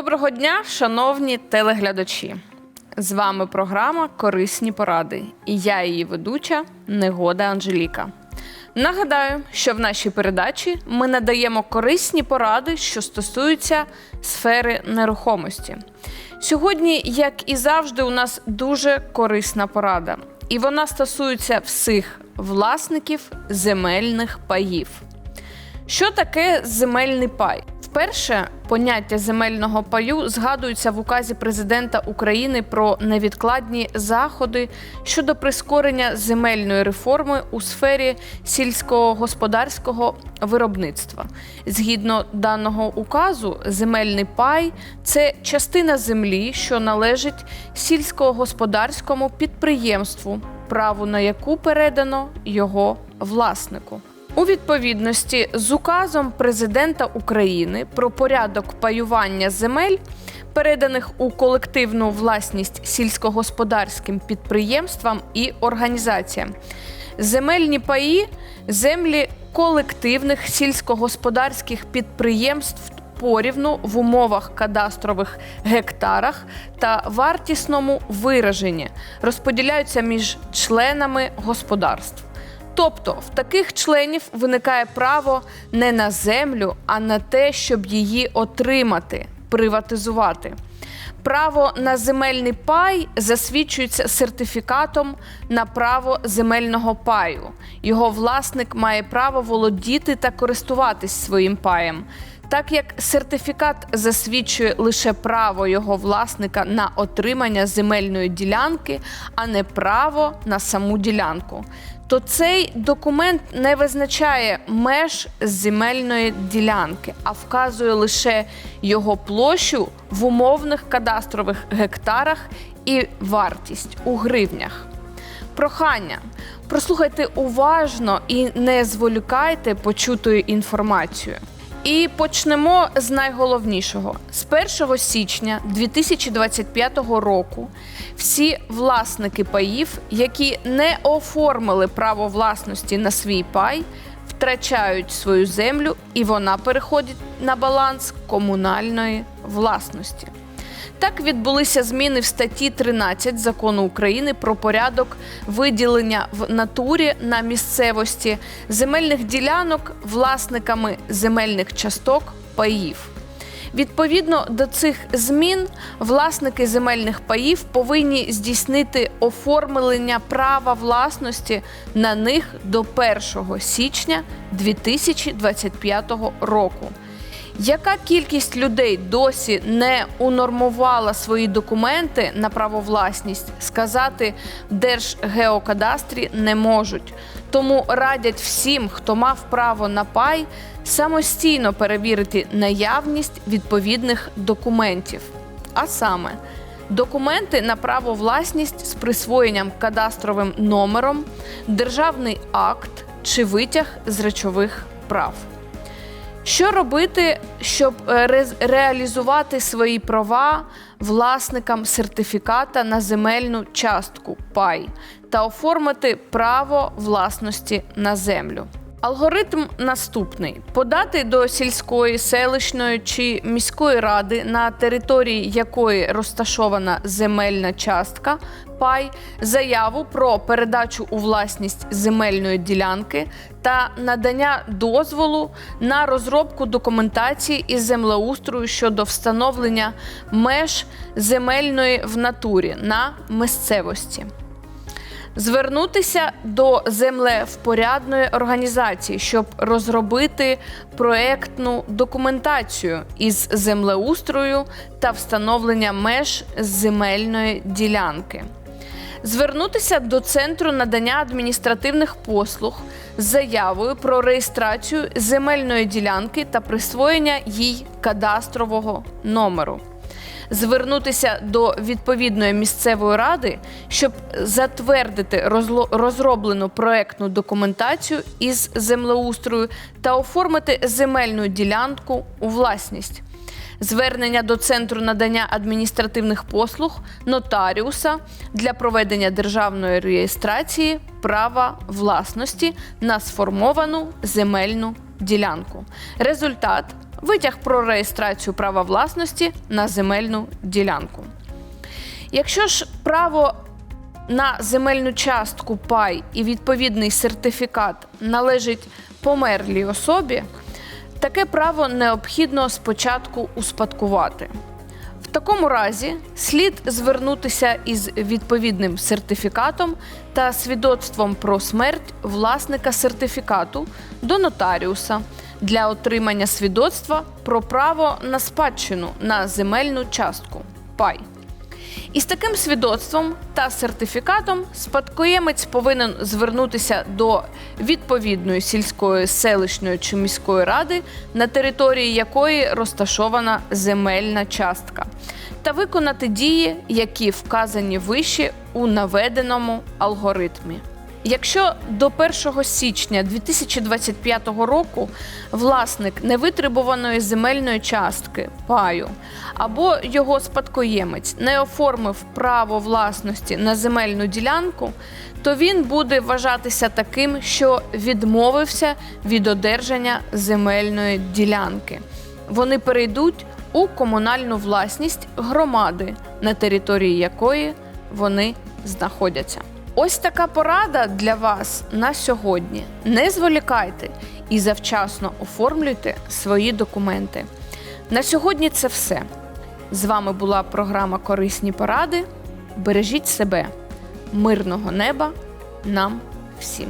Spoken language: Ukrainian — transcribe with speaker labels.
Speaker 1: Доброго дня, шановні телеглядачі. З вами програма Корисні поради і я, її ведуча Негода Анжеліка. Нагадаю, що в нашій передачі ми надаємо корисні поради, що стосуються сфери нерухомості. Сьогодні, як і завжди, у нас дуже корисна порада, і вона стосується всіх власників земельних паїв. Що таке земельний пай? Вперше поняття земельного паю згадується в указі президента України про невідкладні заходи щодо прискорення земельної реформи у сфері сільського господарського виробництва. Згідно даного указу, земельний пай це частина землі, що належить сільськогосподарському підприємству, право на яку передано його власнику. У відповідності з указом президента України про порядок паювання земель, переданих у колективну власність сільськогосподарським підприємствам і організаціям, земельні паї, землі колективних сільськогосподарських підприємств порівну в умовах кадастрових гектарах та вартісному вираженні розподіляються між членами господарств. Тобто в таких членів виникає право не на землю, а на те, щоб її отримати, приватизувати. Право на земельний пай засвідчується сертифікатом на право земельного паю. Його власник має право володіти та користуватись своїм паєм. Так як сертифікат засвідчує лише право його власника на отримання земельної ділянки, а не право на саму ділянку то цей документ не визначає меж земельної ділянки, а вказує лише його площу в умовних кадастрових гектарах і вартість у гривнях. Прохання. Прослухайте уважно і не зволікайте почутою інформацією. І почнемо з найголовнішого. З 1 січня 2025 року всі власники паїв, які не оформили право власності на свій пай, втрачають свою землю і вона переходить на баланс комунальної власності. Так відбулися зміни в статті 13 закону України про порядок виділення в натурі на місцевості земельних ділянок власниками земельних часток паїв. Відповідно до цих змін, власники земельних паїв повинні здійснити оформлення права власності на них до 1 січня 2025 року. Яка кількість людей досі не унормувала свої документи на право власність, сказати Держгеокадастрі не можуть. Тому радять всім, хто мав право на пай, самостійно перевірити наявність відповідних документів. А саме, документи на право власність з присвоєнням кадастровим номером, державний акт чи витяг з речових прав. Що робити, щоб ре реалізувати свої права власникам сертифіката на земельну частку пай та оформити право власності на землю? Алгоритм наступний: подати до сільської, селищної чи міської ради, на території якої розташована земельна частка, пай, заяву про передачу у власність земельної ділянки та надання дозволу на розробку документації із землеустрою щодо встановлення меж земельної в натурі на місцевості звернутися до землевпорядної організації, щоб розробити проектну документацію із землеустрою та встановлення меж земельної ділянки. Звернутися до центру надання адміністративних послуг з заявою про реєстрацію земельної ділянки та присвоєння їй кадастрового номеру звернутися до відповідної місцевої ради, щоб затвердити розроблену проектну документацію із землеустрою та оформити земельну ділянку у власність. Звернення до центру надання адміністративних послуг нотаріуса для проведення державної реєстрації права власності на сформовану земельну ділянку. Результат витяг про реєстрацію права власності на земельну ділянку. Якщо ж право на земельну частку пай і відповідний сертифікат належить померлій особі, таке право необхідно спочатку успадкувати. В такому разі слід звернутися із відповідним сертифікатом та свідоцтвом про смерть власника сертифікату до нотаріуса для отримання свідоцтва про право на спадщину на земельну частку пай. Із таким свідоцтвом та сертифікатом спадкоємець повинен звернутися до відповідної сільської селищної чи міської ради, на території якої розташована земельна частка, та виконати дії, які вказані вище у наведеному алгоритмі. Якщо до 1 січня 2025 року власник невитребуваної земельної частки паю або його спадкоємець не оформив право власності на земельну ділянку, то він буде вважатися таким, що відмовився від одержання земельної ділянки. Вони перейдуть у комунальну власність громади, на території якої вони знаходяться. Ось така порада для вас на сьогодні. Не зволікайте і завчасно оформлюйте свої документи. На сьогодні це все. З вами була програма Корисні поради. Бережіть себе, мирного неба нам всім.